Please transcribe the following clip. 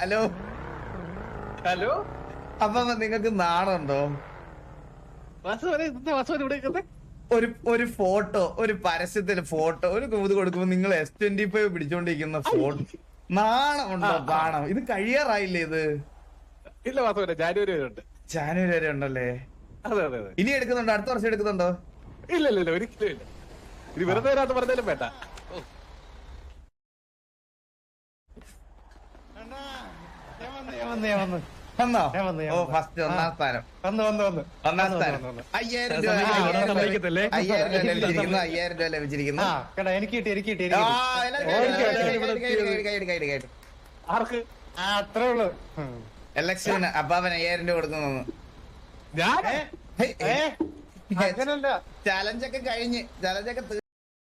Hello? Hello? അപ്പൊ നിങ്ങക്ക് നാണുണ്ടോ? ഇവിടെ ഒരു ഒരു ഫോട്ടോ ഒരു പരസ്യത്തിൽ ഫോട്ടോ ഒരു തൂത് കൊടുക്കുമ്പോ നിങ്ങൾ എസ് ട്വന്റി ഫൈവ് പിടിച്ചോണ്ടിരിക്കുന്ന ഫോട്ടോ. നാണമുണ്ടോ? നാണം. ഇത് കഴിയാറായില്ലേ ഇത്? ഇല്ല വാസുവരെ ജാനുവരി വരെ ഉണ്ട്. ജാനുവരി വരെ ഉണ്ടല്ലേ? അതെ അതെ അതെ. ഇനി എടുക്കുന്നുണ്ടോ? അടുത്ത വർഷം എടുക്കുന്നുണ്ടോ? ഇല്ല ഇല്ല ഇല്ല ഒരിക്കലും ഇല്ല. ഇത് വെറുതെ വരാത്ത പറഞ്ഞാലും വേണ്ട. എനിക്ക് കിട്ടി എനിക്ക് കിട്ടി. ആർക്ക്? ആ അത്രേ ഉള്ളു. ഉം. ഇലക്ഷന് അപ്പാപ്പൻ അയ്യായിരം രൂപ കൊടുക്കുന്നു ചലഞ്ചൊക്കെ കഴിഞ്ഞ് ചലഞ്ചൊക്കെ